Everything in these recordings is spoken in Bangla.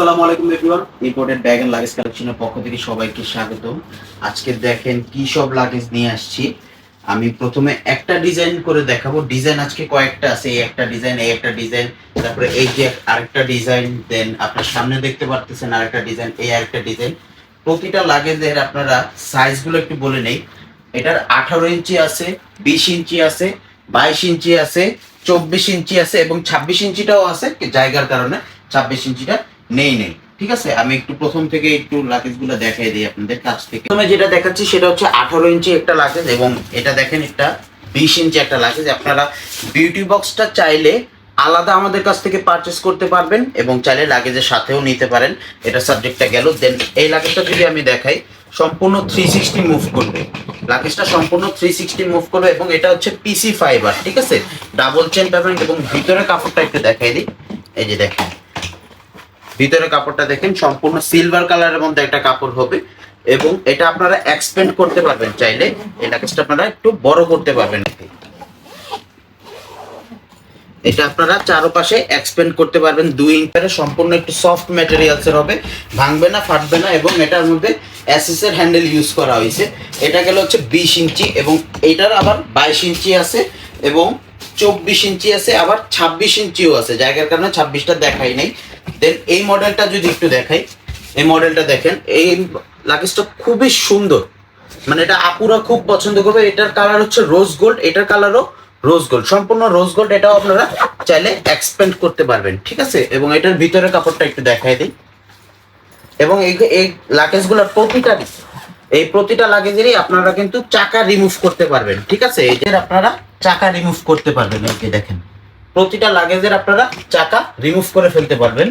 আসসালামু আলাইকুম এভরিওয়ান ব্যাগ এন্ড লাগেজ কালেকশনের পক্ষ থেকে সবাইকে স্বাগত আজকে দেখেন কি সব লাগেজ নিয়ে আসছি। আমি প্রথমে একটা ডিজাইন করে দেখাবো। ডিজাইন আজকে কয়েকটা আছে। এই একটা ডিজাইন এই একটা ডিজাইন তারপরে এই যে আরেকটা ডিজাইন দেন আপনার সামনে দেখতে পারতেছেন আরেকটা ডিজাইন এই আরেকটা ডিজাইন প্রতিটা লাগেজের আপনারা সাইজগুলো একটু বলে নেই। এটার আঠারো ইঞ্চি আছে, বিশ ইঞ্চি আছে, বাইশ ইঞ্চি আছে, চব্বিশ ইঞ্চি আছে এবং ছাব্বিশ ইঞ্চিটাও আছে, জায়গার কারণে ছাব্বিশ ইঞ্চিটা নেই নেই। ঠিক আছে? আমি একটু প্রথম থেকে একটু লাগেজগুলো দেখাই দিই আপনাদের কাছ থেকে। প্রথমে যেটা দেখাচ্ছি সেটা হচ্ছে আঠারো ইঞ্চি একটা লাগেজ এবং এটা দেখেন একটা বিশ ইঞ্চি একটা লাগেজ আপনারা বিউটি বক্সটা চাইলে আলাদা আমাদের কাছ থেকে পারচেস করতে পারবেন এবং চাইলে লাগেজের সাথেও নিতে পারেন। এটা সাবজেক্টটা গেল। দেন এই লাগেজটা যদি আমি দেখাই, সম্পূর্ণ থ্রি সিক্সটি মুভ করবে। লাগেজটা সম্পূর্ণ থ্রি সিক্সটি মুভ করবে এবং এটা হচ্ছে পিসি ফাইবার ঠিক আছে? ডাবল চেন পাবেন এবং ভিতরে কাপড়টা একটু দেখাই দিই। এই যে দেখেন। ভিতরে কাপড়টা দেখেন, সম্পূর্ণ সিলভার কালারের মধ্যে একটা কাপড় হবে এবং এটা আপনারা এক্সপেন্ড করতে পারবেন চাইলে। এই লাগেজটা আপনারা একটু বড় করতে পারবেন। এটা আপনারা চারপাশে এক্সপেন্ড করতে পারবেন, দুই ইঞ্চারে সম্পূর্ণ একটু সফট ম্যাটেরিয়ালসের হবে। ভাঙবে না, ফাটবে না এবং এটার মধ্যে অ্যাসেসের হ্যান্ডেল ইউজ করা হয়েছে। এটা গেল হচ্ছে বিশ ইঞ্চি এবং এটার আবার বাইশ ইঞ্চি আছে এবং চব্বিশ ইঞ্চি আছে, আবার ছাব্বিশ ইঞ্চিও আছে। জায়গার কারণে ছাব্বিশটা দেখাই নাই। দেন এই মডেলটা যদি একটু দেখাই, এই মডেলটা দেখেন, এই লাগেজটা খুবই সুন্দর। মানে এটা আপুরা খুব পছন্দ করবে। এটার কালার হচ্ছে রোজ গোল্ড এটার কালারও রোজ গোল্ড সম্পূর্ণ রোজ গোল্ড এটাও আপনারা চাইলে এক্সপেন্ড করতে পারবেন, ঠিক আছে? এবং এটার ভিতরের কাপড়টা একটু দেখাই দিই। এবং এই এই লাগেজগুলোর প্রতিটারই এই প্রতিটা লাগেজেরই আপনারা কিন্তু চাকা রিমুভ করতে পারবেন, ঠিক আছে? যে আপনারা চাকা রিমুভ করতে পারবেন, এই দেখেন। প্রতিটা লাগেজের আপনারা চাকা রিমুভ করে ফেলতে পারবেন।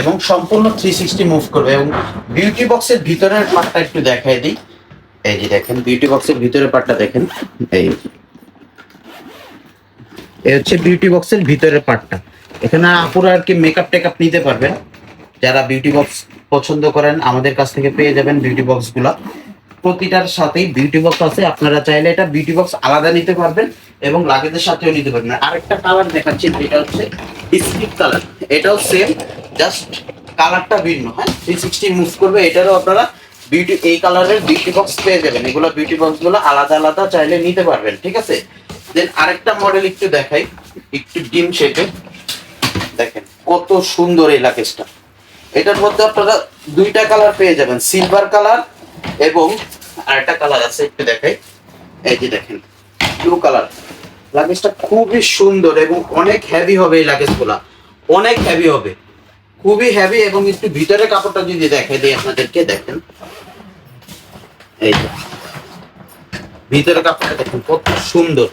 এবং সম্পূর্ণ থ্রি সিক্সটি মুভ করবে এবং বিউটি বক্সের ভিতরের পার্টটা একটু দেখাই দিই। এই যে দেখেন বিউটি বক্সের ভিতরের পার্টটা দেখেন। এই এই হচ্ছে বিউটি বক্সের ভিতরের পার্টটা এখানে আপুরা আর কি মেকআপ টেকআপ নিতে পারবেন। যারা বিউটি বক্স পছন্দ করেন, আমাদের কাছ থেকে পেয়ে যাবেন বিউটি বক্সগুলো প্রতিটার সাথেই বিউটি বক্স আছে। আপনারা চাইলে এটা বিউটি বক্স আলাদা নিতে পারবেন এবং লাগেজের সাথেও নিতে পারবেন। আরেকটা কালার দেখাচ্ছি এটা হচ্ছে বিস্কিট কালার এটাও সেম জাস্ট কালারটা ভিন্ন হ্যাঁ? থ্রি সিক্সটি মুভ করবে, এটারও আপনারা বিউটি এই কালারের বিউটি বক্স পেয়ে যাবেন। এগুলো বিউটি বক্সগুলো আলাদা আলাদা চাইলে নিতে পারবেন, ঠিক আছে? দেন আরেকটা মডেল একটু দেখাই, একটু ডিম শেপে দেখেন, কত সুন্দর এই লাগেজটা এটার মধ্যে আপনারা দুইটা কালার পেয়ে যাবেন সিলভার কালার এবং আরেকটা কালার আছে, একটু দেখাই। এই যে দেখেন ব্লু কালার লাগেজটা খুবই সুন্দর এবং অনেক হেভি হবে এই লাগেজগুলা অনেক হেভি হবে। খুবই হেভি এবং একটু ভিতরে কাপড়টা যদি দেখাই দিই আপনাদেরকে, দেখেন। এই ভিতরে কাপড়টা দেখেন, কত সুন্দর।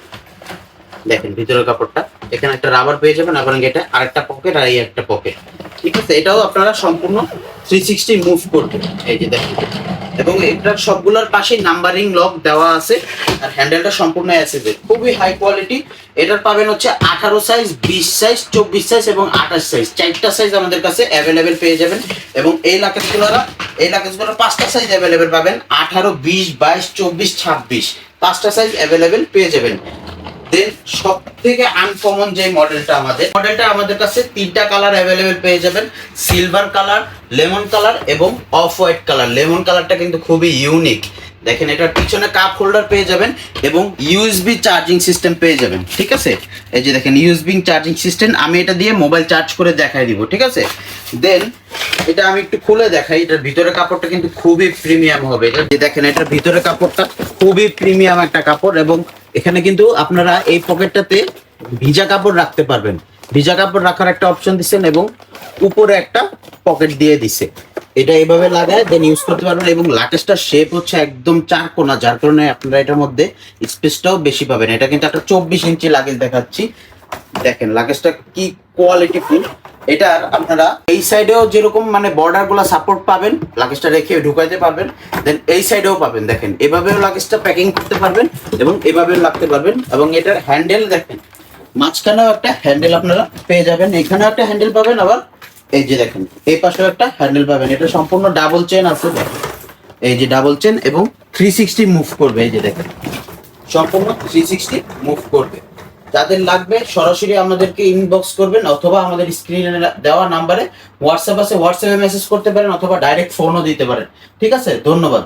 দেখেন ভিতরের কাপড়টা। এখানে একটা রাবার পেয়ে যাবেন আপনার এটা আরেকটা পকেট আর এই একটা পকেট ঠিক আছে? এটাও আপনারা সম্পূর্ণ থ্রি সিক্সটি মুভ করবেন। এই যে দেখেন। এবং এটার সবগুলোর পাশেই নাম্বারিং লক দেওয়া আছে আর হ্যান্ডেলটা সম্পূর্ণ অ্যাসেসে খুবই হাই কোয়ালিটি এটার পাবেন হচ্ছে আঠারো সাইজ বিশ সাইজ চব্বিশ সাইজ এবং আঠাশ সাইজ চারটা সাইজ আমাদের কাছে অ্যাভেলেবেল পেয়ে যাবেন এবং এই লাকেজগুলোরা এই লাকেজগুলোর পাঁচটা সাইজ অ্যাভেলেবেল পাবেন। আঠারো, বিশ, বাইশ, চব্বিশ, ছাব্বিশ। পাঁচটা সাইজ অ্যাভেলেবেল পেয়ে যাবেন। দেন সব থেকে আনকমন যে মডেলটা আমাদের মডেলটা আমাদের কাছে তিনটা কালার অ্যাভেলেবেল পেয়ে যাবেন। সিলভার কালার লেমন কালার এবং অফ হোয়াইট কালার। লেমন কালারটা কিন্তু খুবই ইউনিক দেখেন, এটার পিছনে কাপ হোল্ডার পেয়ে যাবেন এবং ইউএসবি চার্জিং সিস্টেম পেয়ে যাবেন, ঠিক আছে? এই যে দেখেন ইউএসবি চার্জিং সিস্টেম আমি এটা দিয়ে মোবাইল চার্জ করে দেখাই দিব, ঠিক আছে? দেন এটা আমি একটু খুলে দেখাই, এটার ভিতরে কাপড়টা কিন্তু খুবই প্রিমিয়াম হবে। এটা যে দেখেন, এটার ভিতরে কাপড়টা খুবই প্রিমিয়াম একটা কাপড় এবং এখানে কিন্তু আপনারা এই পকেটটাতে ভিজা কাপড় রাখতে পারবেন। ভিজা কাপড় রাখার একটা অপশন দিচ্ছেন এবং উপরে একটা পকেট দিয়ে দিছে। এটা এইভাবে লাগায় দেন ইউজ করতে পারবেন এবং লাকেজটার শেপ হচ্ছে একদম চার কোনা, যার কারণে আপনারা এটার মধ্যে স্পেসটাও বেশি পাবেন। এটা কিন্তু একটা চব্বিশ ইঞ্চি লাগেজ দেখাচ্ছি। দেখেন লাগেজটা কি কোয়ালিটি ফুল এটার আপনারা এই সাইডেও যেরকম মানে বর্ডারগুলা সাপোর্ট পাবেন লাগেজটা রেখে ঢুকাইতে পারবেন দেন এই সাইডেও পাবেন। দেখেন, এভাবেও লাগেজটা প্যাকিং করতে পারবেন এবং এভাবেও লাগতে পারবেন এবং এটার হ্যান্ডেল দেখেন, মাঝখানেও একটা হ্যান্ডেল আপনারা পেয়ে যাবেন। এখানেও একটা হ্যান্ডেল পাবেন আবার এই যে দেখেন, এই পাশেও একটা হ্যান্ডেল পাবেন। এটা সম্পূর্ণ ডাবল চেন আছে। এই যে ডাবল চেন এবং থ্রি সিক্সটি মুভ করবে, এই যে দেখেন। সম্পূর্ণ থ্রি সিক্সটি মুভ করবে। যাদের লাগবে, সরাসরি আমাদেরকে ইনবক্স করবেন অথবা আমাদের স্ক্রিনে দেওয়া নাম্বারে হোয়াটসঅ্যাপ আছে হোয়াটসঅ্যাপে মেসেজ করতে পারেন অথবা ডাইরেক্ট ফোনও দিতে পারেন। ঠিক আছে? ধন্যবাদ।